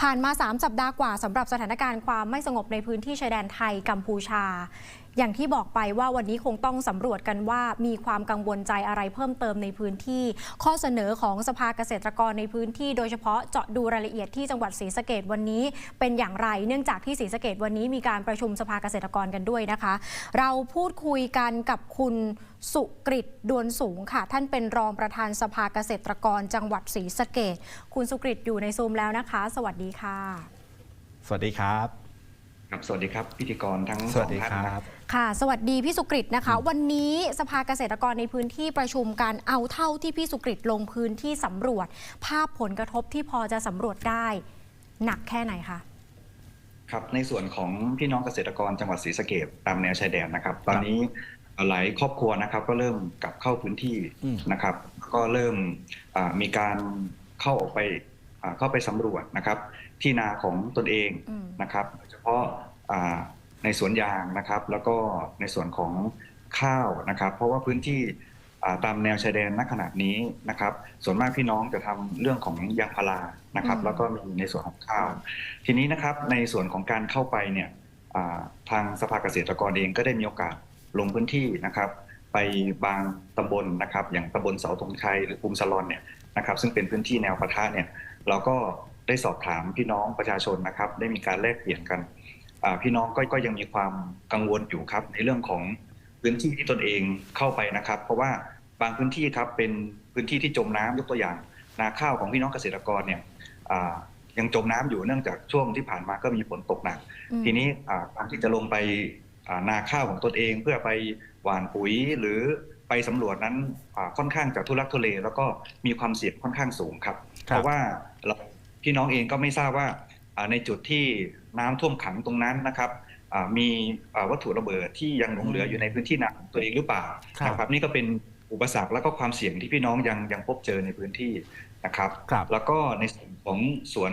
ผ่านมา 3 สัปดาห์กว่าสำหรับสถานการณ์ความไม่สงบในพื้นที่ชายแดนไทยกัมพูชาอย่างที่บอกไปว่าวันนี้คงต้องสำรวจกันว่ามีความกังวลใจอะไรเพิ่มเติมในพื้นที่ ข้อเสนอของสภาเกษตรกรในพื้นที่ โดยเฉพาะเจาะดูรายละเอียดที่จังหวัดศรีสะเกดวันนี้เป็นอย่างไร เนื่องจากที่ศรีสะเกดวันนี้มีการประชุมสภาเกษตรกรกันด้วยนะคะ เราพูดคุยกันกับคุณสุกริตดวนสูงค่ะ ท่านเป็นรองประธานสภาเกษตรกร จังหวัดศรีสะเกดคุณสุกริตอยู่ในซูมแล้วนะคะ สวัสดีค่ะ สวัสดีครับ ครับสวัสดีครับพิธีกรทั้งสวัสดีองคท่านรับค่ะ สวัสดีพี่สุกริตนะคะ วันนี้สภาเกษตรกรในพื้นที่ประชุมกันเอาเท่าที่พี่สุกริตลงพื้นที่สำรวจ ภาพผลกระทบที่พอจะสำรวจได้ หนักแค่ไหนคะ ครับในส่วนของพี่น้องเกษตรกรจังหวัดศรีสะเกดตามแนวชายแดนนะครับ ตอนนี้หลายครอบครัวนะครับ ก็เริ่มกลับเข้าพื้นที่อืม นะครับ ก็เริ่มอ่ามีการเข้าออกไปอ่าเข้าไปสำรวจนะครับ ที่นาของตนเองอืม นะครับโดยเฉพาะอ่าในสวนยางนะครับ แล้วก็ในส่วนของข้าวนะครับ เพราะว่าพื้นที่อ่าตามแนวชายแดนณขนาดนี้นะครับ ส่วนมากพี่น้องจะทำเรื่องของยางพารานะครับอืมแล้วก็มีในส่วนของข้าว ทีนี้นะครับในส่วนของการเข้าไปเนี่ยอ่าทางสภาเกษตรกรเองก็ได้มีโอกาสลงพื้นที่นะครับ ไปบางตำบลนะครับ อย่างตำบลเสาธงชัยหรือภูมิสลอนเนี่ยนะครับ ซึ่งเป็นพื้นที่แนวปะทะเนี่ยเราก็ได้สอบถามพี่น้องประชาชนนะครับ ได้มีการแลกเปลี่ยนกันอ่า พี่น้องก็ก็ยังมีความกังวลอยู่ครับ ในเรื่องของพื้นที่ที่ตนเองเข้าไปนะครับ เพราะว่าบางพื้นที่ครับเป็นพื้นที่ที่จมน้ำยกตัวอย่าง นาข้าวของพี่น้องเกษตรกรเนี่ยอ่ายังจมน้ำอยู่เนื่องจากช่วงที่ผ่านมาก็มีฝนตกหนักอืมทีนี้อ่าการที่จะลงไปอ่านาข้าวของตนเอง เพื่อไปหว่านปุ๋ยหรือไปสำรวจนั้นอ่าค่อนข้างจะทุลักทุเลแล้วก็มีความเสี่ยงค่อนข้างสูงครับครับเพราะว่าเราพี่น้องเองก็ไม่ทราบว่าอ่า ในจุดที่น้ำท่วมขังตรงนั้นนะครับอ่ามีอ่าวัตถุระเบิดที่ยังหลงเหลืออยู่ในพื้นที่นาของตัวเองหรือเปล่าครับนะครับนี่ก็เป็นอุปสรรคแล้วก็ความเสี่ยงที่พี่น้องยังยังพบเจอในพื้นที่นะครับครับแล้วก็ในส่วนของสวน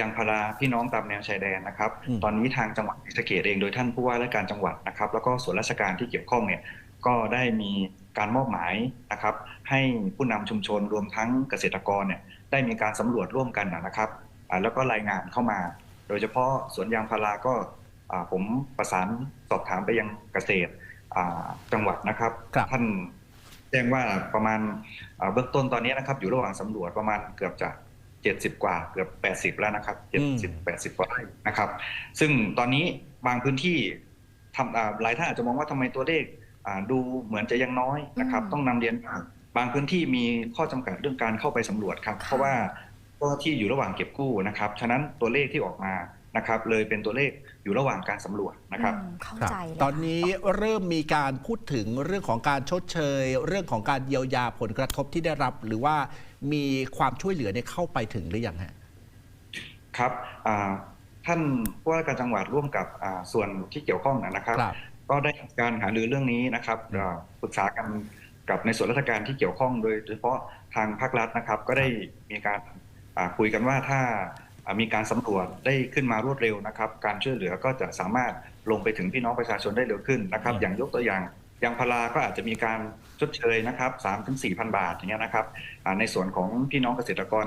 ยางพาราพี่น้องตามแนวชายแดนนะครับอืมตอนนี้ทางจังหวัดศรีสะเกดเองโดยท่านผู้ว่าราชการจังหวัดนะครับ แล้วก็ส่วนราชการที่เกี่ยวข้องเนี่ยก็ได้มีการมอบหมายนะครับ ให้ผู้นำชุมชนรวมทั้งเกษตรกรเนี่ยได้มีการสำรวจร่วมกันนะครับอ่า แล้วก็รายงานเข้ามา โดยเฉพาะสวนยางพาราก็อ่าผมประสานสอบถามไปยังเกษตรอ่าจังหวัดนะครับครับท่านแจ้งว่าประมาณอ่าเบื้องต้นตอนนี้นะครับ อยู่ระหว่างสำรวจประมาณเกือบจะ70กว่าเกือบ80แล้วนะครับ70 80กว่าไร่นะครับ ซึ่งตอนนี้บางพื้นที่ทำอ่าหลายท่านอาจจะมองว่าทำไมตัวเลขอ่าดูเหมือนจะยังน้อยนะครับอืมต้องนำเรียนว่าบางพื้นที่มีข้อจำกัดเรื่องการเข้าไปสำรวจครับค่ะเพราะว่า เจ้าหน้าที่อยู่ระหว่างเก็บกู้นะครับ ฉะนั้นตัวเลขที่ออกมานะครับ เลยเป็นตัวเลขอยู่ระหว่างการสำรวจนะครับอืมเข้าครับใจเลย ตอนค่ะนี้เริ่มมีการพูดถึงเรื่องของการชดเชย เรื่องของการเยียวยาผลกระทบที่ได้รับ หรือว่ามีความช่วยเหลือเนี่ยเข้าไปถึงหรือยังฮะ ครับอ่าท่านผู้ว่าราชการจังหวัดร่วมกับอ่าส่วนที่เกี่ยวข้องนะครับ ครับ ก็ได้การหารือเรื่องนี้นะครับอ่าปรึกษากันกับในส่วนราชการที่เกี่ยวข้องโดยโดยเฉพาะทางภาครัฐนะครับ ก็ได้มีการอ่า คุยกันว่าถ้าอ่ามีการสำรวจได้ขึ้นมารวดเร็วนะครับ การช่วยเหลือก็จะสามารถลงไปถึงพี่น้องประชาชนได้เร็วขึ้นนะครับอืมอย่างยกตัวอย่างยางพาราก็อาจจะมีการชดเชยนะครับ3ามถึงสี่พันบาทอย่างเงี้ยนะครับอ่าในส่วนของพี่น้องเกษตรกร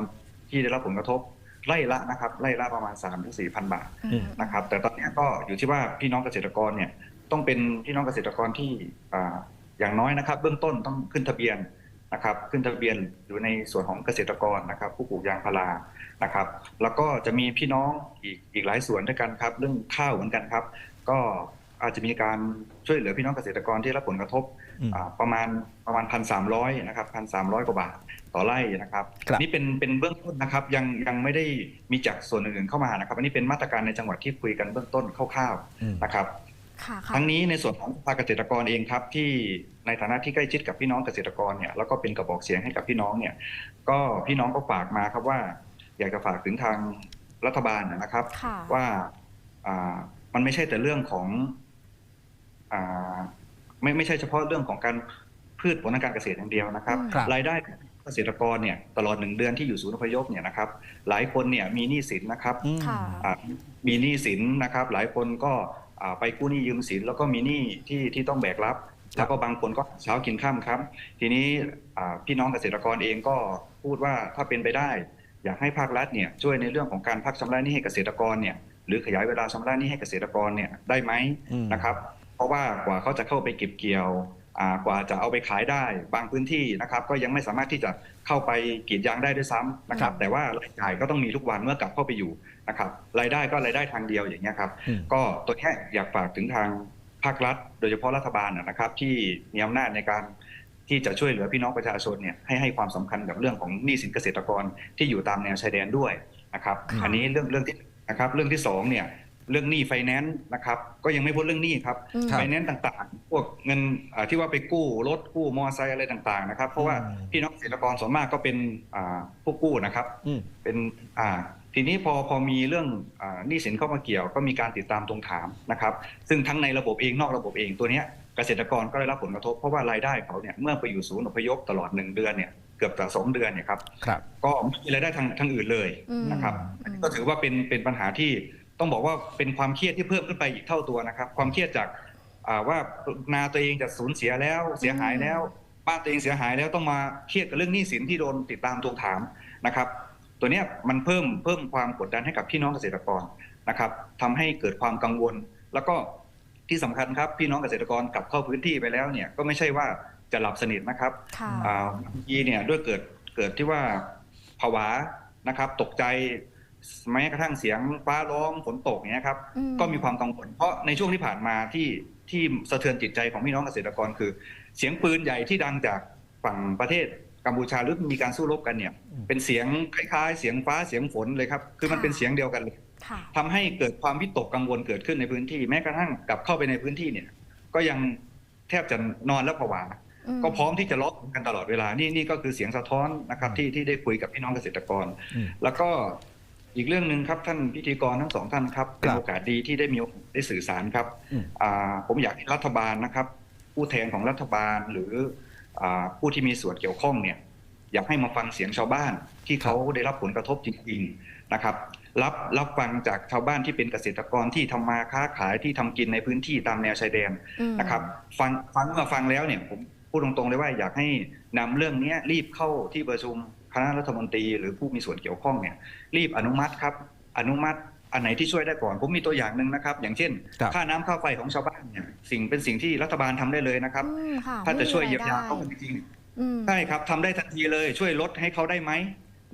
ที่ได้รับผลกระทบไร่ละนะครับไร่ละประมาณ3ามถึงสี่พันบาทอืมนะครับ แต่ตอนนี้ก็อยู่ที่ว่าพี่น้องเกษตรกรเนี่ยต้องเป็นพี่น้องเกษตรกรที่อ่าอย่างน้อยนะครับ เบื้องต้นต้องขึ้นทะเบียน นะครับขึ้นทะเบียนอยู่ในส่วนของเกษตรกรนะครับ ผู้ปลูกยางพารานะครับ แล้วก็จะมีพี่น้องอีกอีกหลายส่วนด้วยกันครับ เรื่องข้าวเหมือนกันครับ ก็อาจจะมีการช่วยเหลือพี่น้องเกษตรกรที่รับผลกระทบอืมอ่าประมาณประมาณพันสามร้อยนะครับพันสามร้อยกว่าบาทต่อไร่นะครับครับนี่เป็นเป็นเบื้องต้นนะครับยังยังไม่ได้มีจากส่วนอื่นๆเข้ามานะครับ อันนี้เป็นมาตรการในจังหวัดที่คุยกันเบื้องต้นคร่าวอืมๆนะครับค่ะค่ะทั้งนี้ในส่วนของภาคเกษตรกรเองครับที่ ในฐานะที่ใกล้ชิดกับพี่น้องเกษตรกรเนี่ยแล้วก็เป็นกระบอกเสียงให้กับพี่น้องเนี่ยก็พี่น้องก็ฝากมาครับว่า อยากจะฝากถึงทางรัฐบาลนะครับค่ะว่าอ่ามันไม่ใช่แต่เรื่องของอ่าไม่ไม่ใช่เฉพาะเรื่องของการพืชผลทางการเกษตรอย่างเดียวนะครับอืมครับรายได้ของเกษตรกรเนี่ยตลอดหนึ่งเดือนที่อยู่ศูนย์อพยพเนี่ยนะครับ หลายคนเนี่ยมีหนี้สินนะครับอืมค่ะอ่ามีหนี้สินนะครับ หลายคนก็อ่าไปกู้หนี้ยืมสินแล้วก็มีหนี้ที่ที่ต้องแบกรับ แล้วก็บางคนก็เช้ากินข้ามครับ ทีนี้อ่าพี่น้องเกษตรกรเองก็พูดว่าถ้าเป็นไปได้ อยากให้ภาครัฐเนี่ยช่วยในเรื่องของการพักชำระหนี้ให้เกษตรกรเนี่ยหรือขยายเวลาชำระหนี้ให้เกษตรกรเนี่ยได้ไหมอืมนะครับ เพราะว่ากว่าเขาจะเข้าไปเก็บเกี่ยวอ่ากว่าจะเอาไปขายได้ บางพื้นที่นะครับ ก็ยังไม่สามารถที่จะเข้าไปกรีดยางได้ด้วยซ้ำนะครับ แต่ว่ารายจ่ายก็ต้องมีทุกวันเมื่อกลับเข้าไปอยู่นะครับรายได้ก็รายได้ทางเดียวอย่างเงี้ยครับอืมก็ตัวเนี้ยอยากฝากถึงทาง ภาครัฐ โดยเฉพาะรัฐบาลนะนะครับ ที่มีอำนาจในการที่จะช่วยเหลือพี่น้องประชาชนเนี่ยให้ให้ความสำคัญกับเรื่องของหนี้สินเกษตรกรที่อยู่ตามแนวชายแดนด้วยนะครับค่ะอันนี้เรื่องเรื่องที่นะครับเรื่องที่สองเนี่ยเรื่องหนี้ไฟแนนซ์นะครับก็ยังไม่พ้นเรื่องหนี้ครับอืมไฟแนนซ์ต่างๆ พวกเงินอ่าที่ว่าไปกู้รถกู้มอเตอร์ไซค์อะไรต่างๆนะครับ เพราะว่าอืมพี่น้องเกษตรกรส่วนมากก็เป็นอ่าผู้กู้นะครับอืมเป็นอ่า ทีนี้พอพอมีเรื่องอาหนี้สินเข้ามาเกี่ยวก็มีการติดตามทวงถามนะครับ ซึ่งทั้งในระบบเองนอกระบบเองตัวเนี้ยเกษตรกรก็ได้รับผลกระทบเพราะว่ารายได้เขาเนี่ยเมื่อไปอยู่ศูนย์อพยพตลอดหนึ่งเดือนเนี่ยเกือบจะสองเดือนเนี่ยครับครับก็ไม่มีรายได้ทางทางอื่นเลยอืมนะครับอืมก็ถือว่าเป็นเป็นปัญหาที่ต้องบอกว่าเป็นความเครียดที่เพิ่มขึ้นไปอีกเท่าตัวนะครับ ความเครียดจากอ่าว่านาตัวเองจะสูญเสียแล้วเสียหายแล้วบ้านตัวเองเสียหายแล้วต้องมาเครียดกับเรื่องหนี้สินที่โดนติดตามทวงถามนะครับ ตัวเนี้ยมันเพิ่มเพิ่มความกดดันให้กับพี่น้องเกษตรกรนะครับทำให้เกิดความกังวล แล้วก็ที่สำคัญครับพี่น้องเกษตรกรกลับเข้าพื้นที่ไปแล้วเนี่ยก็ไม่ใช่ว่าจะหลับสนิทนะครับค่ะอ่าบางทีเนี่ยด้วยเกิดเกิดที่ว่าผวานะครับ ตกใจแม้กระทั่งเสียงฟ้าร้องฝนตกเนี่ยครับอืมก็มีความกังวลเพราะในช่วงที่ผ่านมาที่ที่สะเทือนจิตใจของพี่น้องเกษตรกรคือ เสียงปืนใหญ่ที่ดังจากฝั่งประเทศ กัมพูชาหรือมีการสู้รบกันเนี่ยอืมเป็นเสียงคล้ายๆ เสียงฟ้าเสียงฝนเลยครับคือมันค่ะเป็นเสียงเดียวกันเลยค่ะทำให้เกิดความวิตกกังวลเกิดขึ้นในพื้นที่ แม้กระทั่งกลับเข้าไปในพื้นที่เนี่ย ก็ยังแทบจะนอนแล้วผวาอืมก็พร้อมที่จะล็อกกันตลอดเวลา นี่นี่ก็คือเสียงสะท้อนนะครับอืมที่ที่ได้คุยกับพี่น้องเกษตรกรอืมแล้วก็อีกเรื่องหนึ่งครับท่านพิธีกรทั้งสองท่านครับเป็นครับโอกาสดีที่ได้มีโอกาสได้สื่อสารครับอืมอ่าผมอยากให้รัฐบาลนะครับ ผู้แทนของรัฐบาลหรืออา ผู้ที่มีส่วนเกี่ยวข้องเนี่ยอยากให้มาฟังเสียงชาวบ้านที่เขาได้รับผลกระทบจริงๆนะครับ รับรับฟังจากชาวบ้านที่เป็นเกษตรกรที่ทำมาค้าขายที่ทำกินในพื้นที่ตามแนวชายแดนอืมนะครับ ฟังฟังเมื่อฟังแล้วเนี่ยผมพูดตรงๆเลยว่าอยากให้นำเรื่องเนี้ยรีบเข้าที่ประชุมคณะรัฐมนตรี หรือผู้มีส่วนเกี่ยวข้องเนี่ยรีบอนุมัติครับอนุมัติ อันไหนที่ช่วยได้ก่อน ผมมีตัวอย่างหนึ่งนะครับ อย่างเช่นครับค่าน้ำค่าไฟของชาวบ้านเนี่ยสิ่งเป็นสิ่งที่รัฐบาลทำได้เลยนะครับอืมค่ะถ้าจะช่วยเยียวยาไม่มีรเขาจริงอืมๆใช่ครับทำได้ทันทีเลยช่วยลดให้เขาได้ไหม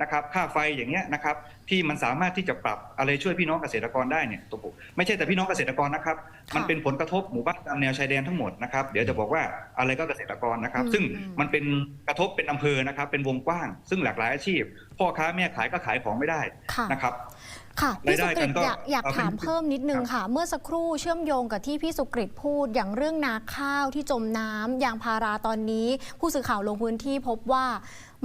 นะครับค่าไฟอย่างเงี้ยนะครับที่มันสามารถที่จะปรับอะไรช่วยพี่น้องเกษตรกรได้เนี่ยตัวผมไม่ใช่แต่พี่น้องเกษตรกรนะครับค่ะมันเป็นผลกระทบหมู่บ้านตามแนวชายแดนทั้งหมดนะครับเดี๋ยวจะบอกว่าอะไรก็เกษตรกรนะครับอืมซึ่งอืมมันเป็นกระทบเป็นอำเภอนะครับ เป็นวงกว้าง ซึ่งหลากหลายอาชีพ พ่อค้าแม่ขายก็ขายของไม่ได้ค่ะนะครับ ค่ะพี่รายได้สุกฤตกันก็อยากอยากเอาเป็นถามเพิ่มนิดนึงค่ะ เมื่อสักครู่เชื่อมโยงกับที่พี่สุกฤตพูดอย่างเรื่องนาข้าวที่จมน้ำยางพาราตอนนี้ ผู้สื่อข่าวลงพื้นที่พบว่า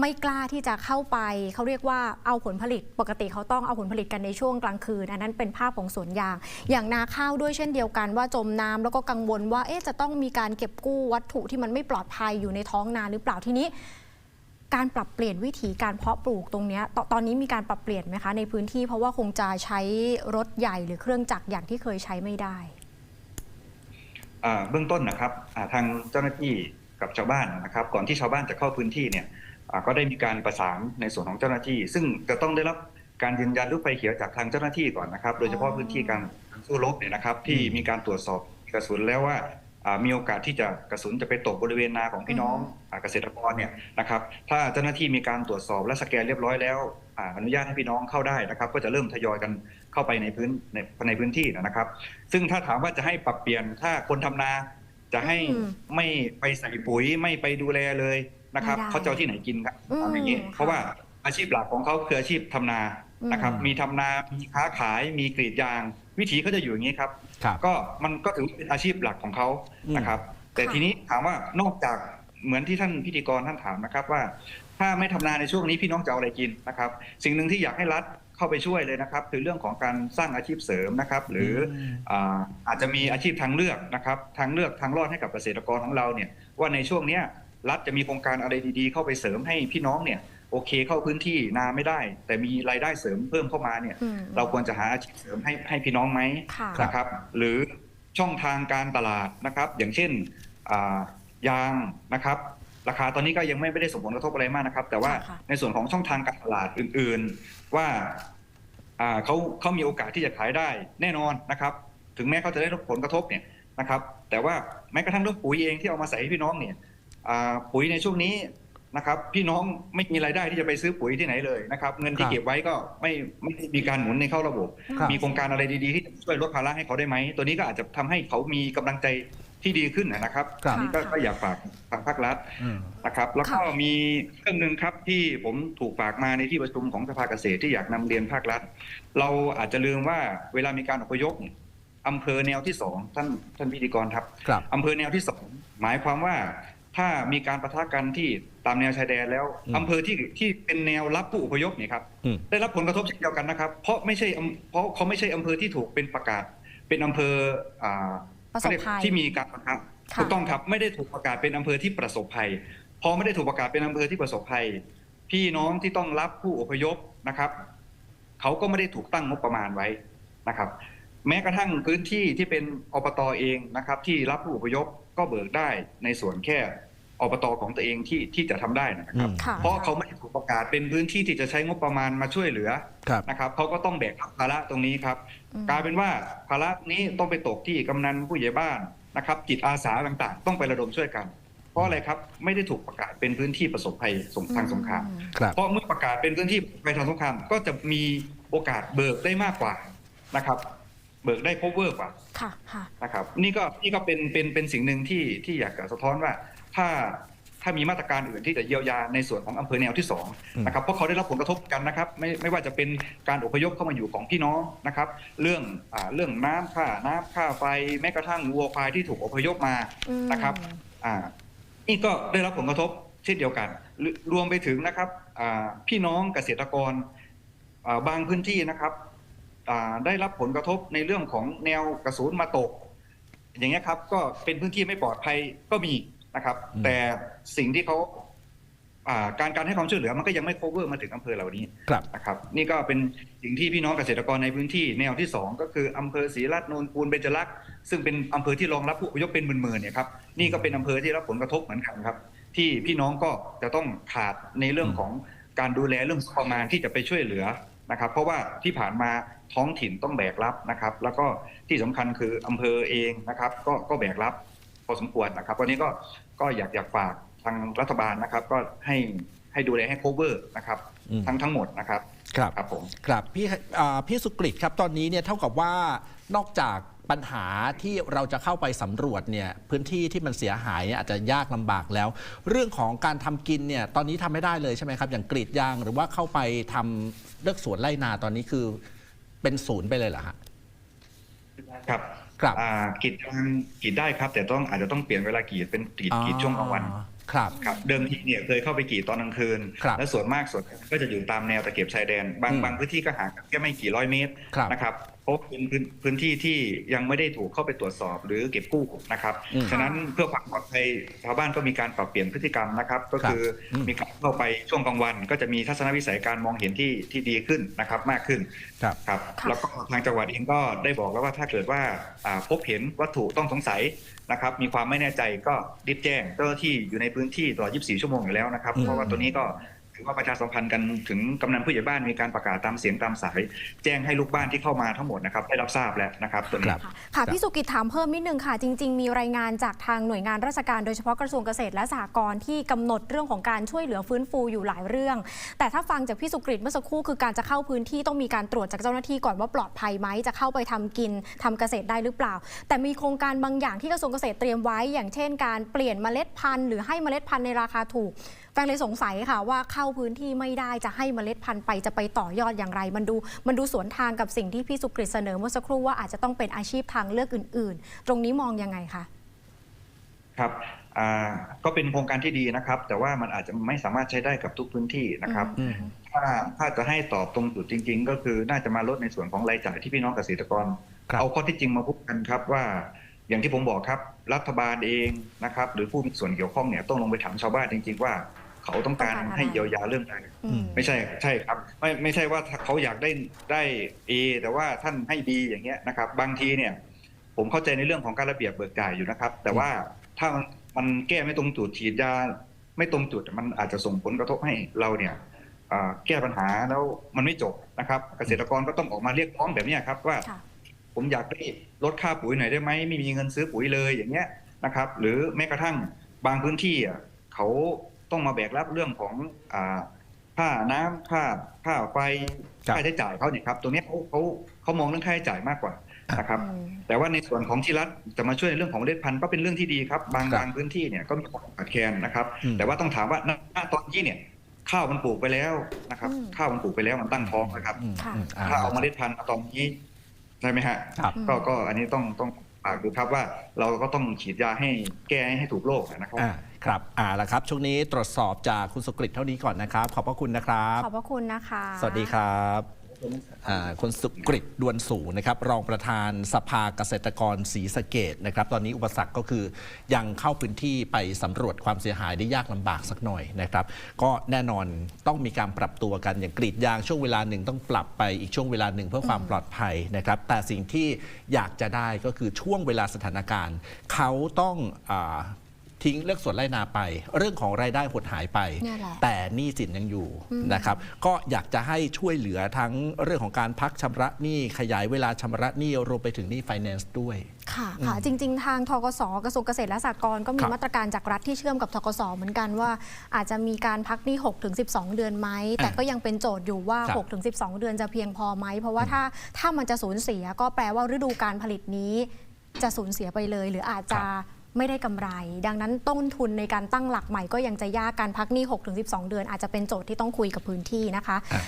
ไม่กล้าที่จะเข้าไป เขาเรียกว่าเอาผลผลิตปกติเขาต้องเอาผลผลิตกันในช่วงกลางคืน อันนั้นเป็นภาพของสวนยาง อย่างนาข้าวด้วยเช่นเดียวกันว่าจมน้ำแล้วก็กังวลว่าเอ๊ะจะต้องมีการเก็บกู้วัตถุที่มันไม่ปลอดภัยอยู่ในท้องนาหรือเปล่าทีนี้ การปรับเปลี่ยนวิธีการเพาะปลูกตรงนี้ตตอนนี้มีการปรับเปลี่ยนไหมคะในพื้นที่เพราะว่าคงจะใช้รถใหญ่หรือเครื่องจักรอย่างที่เคยใช้ไม่ได้เบื้องต้นนะครับทางเจ้าหน้าที่กับชาวบ้านนะครับ ก่อนที่ชาวบ้านจะเข้าพื้นที่เนี่ยก็ได้มีการประสานในส่วนของเจ้าหน้าที่ ซึ่งจะต้องได้รับการยืนยันรูปไฟเขียวจากทางเจ้าหน้าที่ก่อนนะครับ โดยเฉพาะพื้นที่การสู้รบเนี่ยนะครับ ที่มีการตรวจสอบกระสุนแล้วว่า มีโอกาสที่จะกระสุนจะไปตกบริเวณนาของพี่น้องอ่าเกษตรกรเนี่ยนะครับ ถ้าเจ้าหน้าที่มีการตรวจสอบและสแกนเรียบร้อยแล้วอ่าอนุญาตให้พี่น้องเข้าได้นะครับ ก็จะเริ่มทยอยกันเข้าไปในพื้นในในพื้นที่นะครับ ซึ่งถ้าถามว่าจะให้ปรับเปลี่ยนถ้าคนทำนา จะให้อืมไม่ไปใส่ปุ๋ยไม่ไปดูแลเลยนะครับไม่ได้เขาจะเอาที่ไหนกินครับอืมทำอย่างนี้ค่ะเพราะว่าอาชีพหลักของเขาคืออาชีพทำนานะครับอืมมีทำนา มีค้าขาย มีกรีดยาง วิถีเขาจะอยู่อย่างนี้ครับครับ ก็มันก็ถือว่าเป็นอาชีพหลักของเขาอืมนะครับ แต่ค่ะทีนี้ถามว่านอกจากเหมือนที่ท่านพิธีกรท่านถามนะครับว่า ถ้าไม่ทำนาในช่วงนี้พี่น้องจะเอาอะไรกินนะครับ สิ่งหนึ่งที่อยากให้รัฐเข้าไปช่วยเลยนะครับ คือเรื่องของการสร้างอาชีพเสริมนะครับ หรืออมอ่าอาจจะมีอาชีพทางเลือกนะครับทางเลือกทางรอดให้กับเกษตรกรของเราเนี่ยว่าในช่วงเนี้ยรัฐจะมีโครงการอะไรดีๆ เข้าไปเสริมให้พี่น้องเนี่ย โอเคเข้าพื้นที่นาไม่ได้ แต่มีรายได้เสริมเพิ่มเข้ามาเนี่ยอืมเราควรจะหาอาชีพเสริมให้ให้พี่น้องไหมค่ะนะครับ หรือช่องทางการตลาดนะครับ อย่างเช่นอ่ายางนะครับ ราคาตอนนี้ก็ยังไม่ได้ส่งผลกระทบอะไรมากนะครับ แต่ว่าค่ะในส่วนของช่องทางการตลาดอื่น ๆว่าอ่าเขาเขามีโอกาสที่จะขายได้แน่นอนนะครับ ถึงแม้เขาจะได้รับผลกระทบเนี่ยนะครับ แต่ว่าแม้กระทั่งเรื่องปุ๋ยเองที่เอามาใส่ให้พี่น้องเนี่ยอ่าปุ๋ยในช่วงนี้ นะครับพี่น้องไม่มีรายได้ที่จะไปซื้อปุ๋ยที่ไหนเลยนะครับเงินที่ครับเก็บไว้ก็ไม่ไม่ได้มีการหมุนในเข้าระบบ ครับ มีโครงการอะไรดีๆที่จะช่วยลดภาระให้เขาได้ไหมตัวนี้ก็อาจจะทำให้เขามีกำลังใจที่ดีขึ้นนะครับครับ อันนี้ก็ค่ะก็อยากฝากทางภาครัฐ อืม นะครับแล้วก็ค่ะมีเรื่องหนึ่งครับที่ผมถูกฝากมาในที่ประชุมของสภาเกษตรที่อยากนำเรียนภาครัฐ เราอาจจะลืมว่าเวลามีการอพยพเนี่ยอำเภอแนวที่สองท่านท่านพิธีกรครับครับ อำเภอแนวที่สองหมายความว่า ถ้ามีการประทะกันที่ตามแนวชายแดนแล้วอืมอำเภอที่ที่เป็นแนวรับผู้อพยพเนี่ยครับอืมได้รับผลกระทบเช่นเดียวกันนะครับ เพราะไม่ใช่อำเพราะเขาไม่ใช่อำเภอที่ถูกเป็นประกาศ เป็นอำเภออ่าประสบเขาเรียกภัยที่มีการประทะค่ะถูกต้องครับไม่ได้ถูกประกาศเป็นอำเภอที่ประสบภัยพอไม่ได้ถูกประกาศเป็นอำเภอที่ประสบภัย พี่น้องที่ต้องรับผู้อพยพนะครับเขาก็ไม่ได้ถูกตั้งงบประมาณไว้นะครับ แม้กระทั่งพื้นที่ที่เป็นอบตเองนะครับ ที่รับผู้อพยพก็เบิกได้ในส่วนแค่อบตของตัวเองที่ที่จะทำได้นะครับอืมค่ะเพราะเขาไม่ได้ถูกประกาศเป็นพื้นที่ที่จะใช้งบประมาณมาช่วยเหลือครับนะครับเขาก็ต้องแบกรับภาระตรงนี้ครับอืมกลายเป็นว่าภาระนี้ต้องไปตกที่กำนันผู้ใหญ่บ้านนะครับจิตอาสาต่างๆ ต้องไประดมช่วยกัน เพราะอะไรครับไม่ได้ถูกประกาศเป็นพื้นที่ประสบภัยสงทางสงครามอืมครับเพราะเมื่อประกาศเป็นพื้นที่ไปทางสงคราม ก็จะมีโอกาสเบิกได้มากกว่านะครับ เบิกได้ cover กว่าค่ะค่ะ นะครับนี่ก็นี่ก็เป็นเป็นเป็นสิ่งหนึ่งที่ที่อยากจะสะท้อนว่าถ้าถ้ามีมาตรการอื่นที่จะเยียวยาในส่วนของอำเภอแนวที่สองอืมนะครับเพราะเขาได้รับผลกระทบกันนะครับไม่ไม่ว่าจะเป็นการอพยพเข้ามาอยู่ของพี่น้องนะครับ เรื่องอ่าเรื่องน้ำค่าน้ำค่าไฟแม้กระทั่งวัวควายที่ถูกอพยพมา อืม นะครับ อ่านี่ก็ได้รับผลกระทบเช่นเดียวกันรรวมไปถึงนะครับอ่าพี่น้องเกษตรกรอ่าบางพื้นที่นะครับอ่า ได้รับผลกระทบในเรื่องของแนวกระสุนมาตก อย่างเงี้ยครับ ก็เป็นพื้นที่ไม่ปลอดภัยก็มีนะครับอืมแต่สิ่งที่เขาอ่าการการให้ความช่วยเหลือมันก็ยังไม่ cover มาถึงอำเภอเหล่านี้ครับนะครับ นี่ก็เป็นสิ่งที่พี่น้องเกษตรกรในพื้นที่แนวที่สองก็คืออำเภอศรีรัตน์โนนปูนเบญจลักษณ์ซึ่งเป็นอำเภอที่รองรับผู้อพยพเป็นหมื่นๆเนี่ยครับนี่ก็เป็นอำเภอที่รับผลกระทบเหมือนกันครับ ที่พี่น้องก็จะต้องขาดในเรื่องของการดูแลเรื่องประมาณที่จะไปช่วยเหลือนะครับ เพราะว่าที่ผ่านมาท้องถิ่นต้องแบกรับนะครับ แล้วก็ที่สำคัญคืออำเภอเองนะครับ ก็ก็แบกรับพอสมควรนะครับวันนี้ก็ก็อยากอยากฝากทางรัฐบาลนะครับ ก็ให้ให้ดูแลให้ cover นะครับอืมทั้งทั้งหมดนะครับครับครับผมครับพี่อ่าพี่สุกฤตครับตอนนี้เนี่ยเท่ากับว่านอกจากปัญหาที่เราจะเข้าไปสำรวจเนี่ยพื้นที่ที่มันเสียหายเนี่ยอาจจะยากลำบากแล้ว เรื่องของการทำกินเนี่ยตอนนี้ทำไม่ได้เลยใช่ไหมครับ อย่างกรีดยางหรือว่าเข้าไปทำเลือกสวนไร่นาตอนนี้คือ เป็นศูนย์ไปเลยเหรอฮะครับครับอ่ากรีดยางกรีดได้ครับ แต่ต้องอาจจะต้องเปลี่ยนเวลากรีดเป็นกรีดกรีดช่วงกลางวันอ๋อครับครับเดิมทีเนี่ยเคยเข้าไปกรีดตอนกลางคืนครับและส่วนมากส่วนก็จะอยู่ตามแนวตะเข็บชายแดน บางอืมบางพื้นที่ก็ห่างกันแค่ไม่กี่ร้อยเมตรครับนะครับเพราะเป็นพื้นพื้นที่ที่ยังไม่ได้ถูกเข้าไปตรวจสอบหรือเก็บกู้นะครับอืมฉะนั้นเพื่อความปลอดภัยชาวบ้านก็มีการปรับเปลี่ยนพฤติกรรมนะครับ ก็คืออมมีการเข้าไปช่วงกลางวัน ก็จะมีทัศนวิสัยการมองเห็นที่ที่ดีขึ้นนะครับมากขึ้นครับครับค่ะแล้วก็ทางจังหวัดเองก็ได้บอกแล้วว่าถ้าเกิดว่าอ่าพบเห็นวัตถุต้องสงสัยนะครับมีความไม่แน่ใจก็รีบแจ้งเจ้าหน้าที่อยู่ในพื้นที่ตลอด 24 ชั่วโมงอยู่แล้วนะครับอืมเพราะว่าตัวนี้ก็ ถือว่าประชาสัมพันธ์กันถึงกำนันผู้ใหญ่บ้านมีการประกาศตามเสียงตามสาย แจ้งให้ลูกบ้านที่เข้ามาทั้งหมดนะครับได้รับทราบแล้วนะครับตัวคนี้รับค่ะค่ะพี่สุกิจถามเพิ่มนิดนึงค่ะ จริง ๆ มีรายงานจากทางหน่วยงานราชการโดยเฉพาะกระทรวงเกษตรและสหกรณ์ที่กำหนดเรื่องของการช่วยเหลือฟื้นฟูอยู่หลายเรื่อง แต่ถ้าฟังจากพี่สุกฤตเมื่อสักครู่คือการจะเข้าพื้นที่ต้องมีการตรวจจากเจ้าหน้าที่ก่อนว่าปลอดภัยไหมจะเข้าไปทำกินทำเกษตรได้หรือเปล่า แต่มีโครงการบางอย่างที่กระทรวงเกษตรเตรียมไว้ อย่างเช่น การเปลี่ยนเมล็ดพันธุ์หรือให้เมล็ดพันธุ์ในราคาถูก แฟนเลยสงสัยค่ะว่าเข้าพื้นที่ไม่ได้จะให้เมล็ดพันธุ์ไปจะไปต่อยอดอย่างไร มันดูมันดูสวนทางกับสิ่งที่พี่สุกฤตเสนอเมื่อสักครู่ว่าอาจจะต้องเป็นอาชีพทางเลือกอื่น ๆ ตรงนี้มองยังไงคะครับอ่าก็เป็นโครงการที่ดีนะครับ แต่ว่ามันอาจจะไม่สามารถใช้ได้กับทุกพื้นที่นะครับอืมถ้าถ้าจะให้ตอบตรงจุดจริง ๆ ก็คือน่าจะมาลดในส่วนของรายจ่ายที่พี่น้องเกษตรกรครับเอาข้อที่จริงมาพูดกันครับว่าอย่างที่ผมบอกครับ รัฐบาลเองนะครับ หรือผู้มีส่วนเกี่ยวข้องเนี่ยต้องลงไปถามชาวบ้านจริง ๆ ว่า เขาต้องการต้องการอะไรให้เยียวยาเรื่องใดอืมไม่ใช่ใช่ครับ ไม่ไม่ใช่ว่าเขาอยากได้ได้ A แต่ว่าท่านให้ B อย่างเงี้ยนะครับ บางทีเนี่ย ผมเข้าใจในเรื่องของการระเบียบเบิกจ่ายอยู่นะครับ แต่ว่าถ้ามันมันแก้ไม่ตรงจุดฉีดยาไม่ตรงจุดมันอาจจะส่งผลกระทบให้เราเนี่ยอ่าแก้ปัญหาแล้วมันไม่จบนะครับ เกษตรกรก็ต้องออกมาเรียกร้องแบบเนี้ยครับว่าค่ะผมอยากได้ลดค่าปุ๋ยหน่อยได้ไหมไม่มีเงินซื้อปุ๋ยเลยอย่างเงี้ยนะครับ หรือแม้กระทั่งบางพื้นที่อะเขา ต้องมาแบกรับเรื่องของอ่าค่าน้ำค่าค่าไฟครับค่าใช้จ่ายเขาเนี่ยครับตรงเนี้ยเขาเขาเขามองเรื่องค่าใช้จ่ายมากกว่านะครับอืมแต่ว่าในส่วนของที่รัฐจะมาช่วยในเรื่องของเมล็ดพันธุ์ก็เป็นเรื่องที่ดีครับ บางครับบางพื้นที่เนี่ยก็มีความขาดแคลนนะครับอืมแต่ว่าต้องถามว่าณณตอนนี้เนี่ยข้าวมันปลูกไปแล้วนะครับอืมข้าวมันปลูกไปแล้วมันตั้งท้องนะครับอืมค่ะอืมอ่าถ้าเอาเมล็ดพันธุ์มาตอนนี้ใช่ไหมฮะครับอืมก็ก็อันนี้ต้องต้อง ฝากดูครับว่าเราก็ต้องฉีดยาให้แก้ให้ถูกโรคนะครับอ่าครับอ่าละครับ ช่วงนี้ตรวจสอบจากคุณสุกฤตเท่านี้ก่อนนะครับ ขอบพระคุณนะครับ ขอบพระคุณนะคะ สวัสดีครับอ่า คุณสุกฤตดวนสูงนะครับ รองประธานสภาเกษตรกรศรีสะเกดนะครับ ตอนนี้อุปสรรคก็คือยังเข้าพื้นที่ไปสำรวจความเสียหายได้ยากลำบากสักหน่อยนะครับ ก็แน่นอนต้องมีการปรับตัวกันอย่างกรีดยางช่วงเวลาหนึ่งต้องปรับไปอีกช่วงเวลาหนึ่งเพื่อความปลอดภัยนะครับ แต่สิ่งที่อยากจะได้ก็คือช่วงเวลาสถานการณ์ เขาต้องอ ทิ้งเลือกสวนไร่นาไป เรื่องของรายได้หดหายไป เนี่ยแหละ แต่หนี้สินยังอยู่นะครับก็อยากจะให้ช่วยเหลือทั้งเรื่องของการพักชำระหนี้ขยายเวลาชำระหนี้รวมไปถึงหนี้ไฟแนนซ์ด้วย ค่ะค่ะจริง ๆ ทางทกสกระทรวงเกษตรและสหกรณ์ก็มีครับมาตรการจากรัฐที่เชื่อมกับทกสเหมือนกันว่า อาจจะมีการพักหนี้6ถึง12 เดือนไหมแต่ก็ยังเป็นโจทย์อยู่ว่าครับ6ถึง12 เดือนจะเพียงพอไหมเพราะว่าถ้าถ้ามันจะสูญเสียก็แปลว่าฤดูการผลิตนี้ จะสูญเสียไปเลย หรืออาจจะ ไม่ได้กำไร ดังนั้นต้นทุนในการตั้งหลักใหม่ก็ยังจะยากการพักหนี้6ถึง12 เดือน อาจจะเป็นโจทย์ที่ต้องคุยกับพื้นที่นะคะ